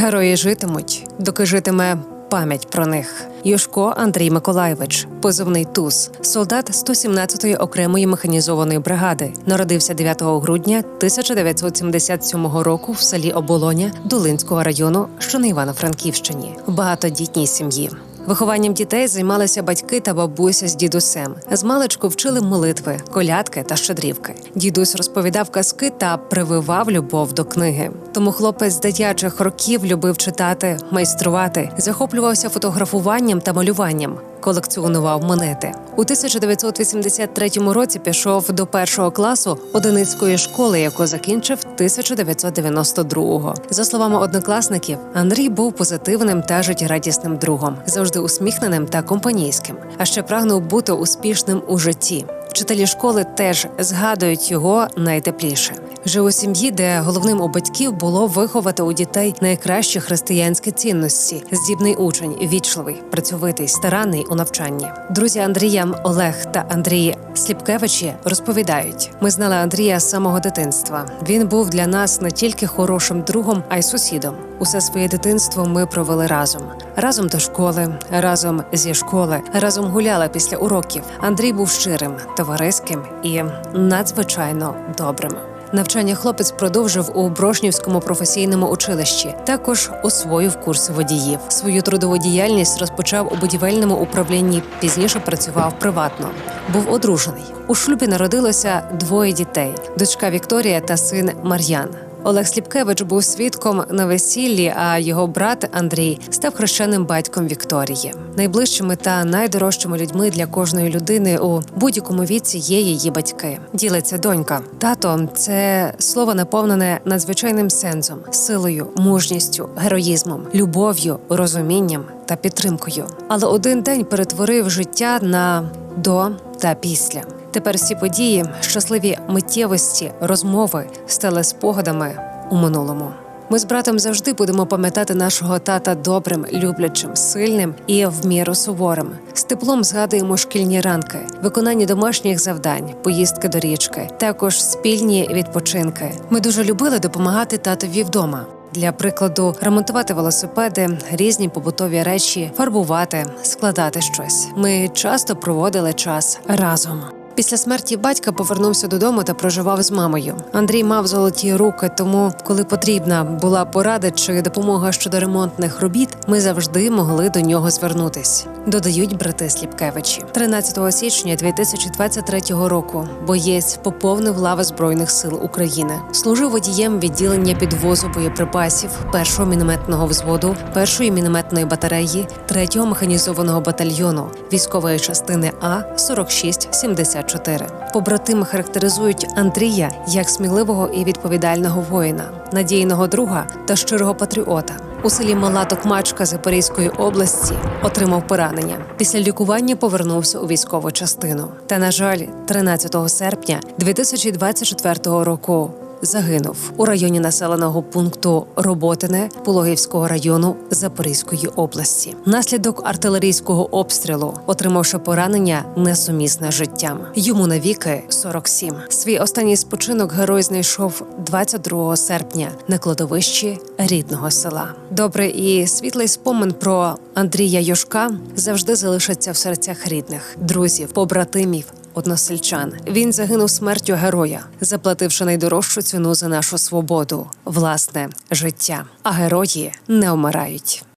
Герої житимуть, доки житиме пам'ять про них. Юшко Андрій Миколаєвич, позивний ТУЗ, солдат 117-ї окремої механізованої бригади, народився 9 грудня 1977 року в селі Оболоня Долинського району, що на Івано-Франківщині, в багатодітній сім'ї. Вихованням дітей займалися батьки та бабуся з дідусем. З маличку вчили молитви, колядки та щедрівки. Дідусь розповідав казки та прививав любов до книги. Тому хлопець з дитячих років любив читати, майструвати, захоплювався фотографуванням та малюванням. Колекціонував монети у 1983 році. Пішов до першого класу одиницької школи, яку закінчив 1992-го. За словами однокласників, Андрій був позитивним та життєрадісним другом, завжди усміхненим та компанійським. А ще прагнув бути успішним у житті. Вчителі школи теж згадують його найтепліше. Жив у сім'ї, де головним у батьків було виховати у дітей найкращі християнські цінності. Здібний учень, вічливий, працьовитий, старанний у навчанні. Друзі Андрія Олег та Андрій Сліпкевичі розповідають: ми знали Андрія з самого дитинства. Він був для нас не тільки хорошим другом, а й сусідом. Усе своє дитинство ми провели разом. Разом до школи, разом зі школи, разом гуляли після уроків. Андрій був щирим, товариським і надзвичайно добрим. Навчання хлопець продовжив у Брошнівському професійному училищі. Також освоїв курс водіїв. Свою трудову діяльність розпочав у будівельному управлінні. Пізніше працював приватно. Був одружений. У шлюбі народилося двоє дітей: дочка Вікторія та син Мар'ян. Олег Сліпкевич був свідком на весіллі, а його брат Андрій став хрещеним батьком Вікторії. Найближчими та найдорожчими людьми для кожної людини у будь-якому віці є її батьки. Ділиться донька. Тато це слово наповнене надзвичайним сенсом, силою, мужністю, героїзмом, любов'ю, розумінням та підтримкою. Але один день перетворив життя на до та після. Тепер всі події, щасливі миттєвості, розмови стали спогадами у минулому. Ми з братом завжди будемо пам'ятати нашого тата добрим, люблячим, сильним і в міру суворим. З теплом згадуємо шкільні ранки, виконання домашніх завдань, поїздки до річки, також спільні відпочинки. Ми дуже любили допомагати татові вдома. Для прикладу, ремонтувати велосипеди, різні побутові речі, фарбувати, складати щось. Ми часто проводили час разом. Після смерті батька повернувся додому та проживав з мамою. Андрій мав золоті руки, тому, коли потрібна була порада чи допомога щодо ремонтних робіт, ми завжди могли до нього звернутись. Додають брати Сліпкевичі. 13 січня 2023 року боєць поповнив лави збройних сил України. Служив водієм відділення підвозу боєприпасів першого мінометного взводу, першої мінометної батареї, третього механізованого батальйону військової частини А 4674. Побратими характеризують Андрія як сміливого і відповідального воїна, надійного друга та щирого патріота. У селі Мала Токмачка Запорізької області отримав поранення. Після лікування повернувся у військову частину. Та, на жаль, 13 серпня 2024 року загинув у районі населеного пункту Роботине Пологівського району Запорізької області. Наслідок артилерійського обстрілу, отримавши поранення несумісне з життям. Йому навіки 47. Свій останній спочинок герой знайшов 22 серпня на кладовищі рідного села. Добрий і світлий спомин про Андрія Йошка завжди залишаться в серцях рідних, друзів, побратимів односельчан. Він загинув смертю героя, заплативши найдорожчу ціну за нашу свободу, власне життя. А герої не вмирають.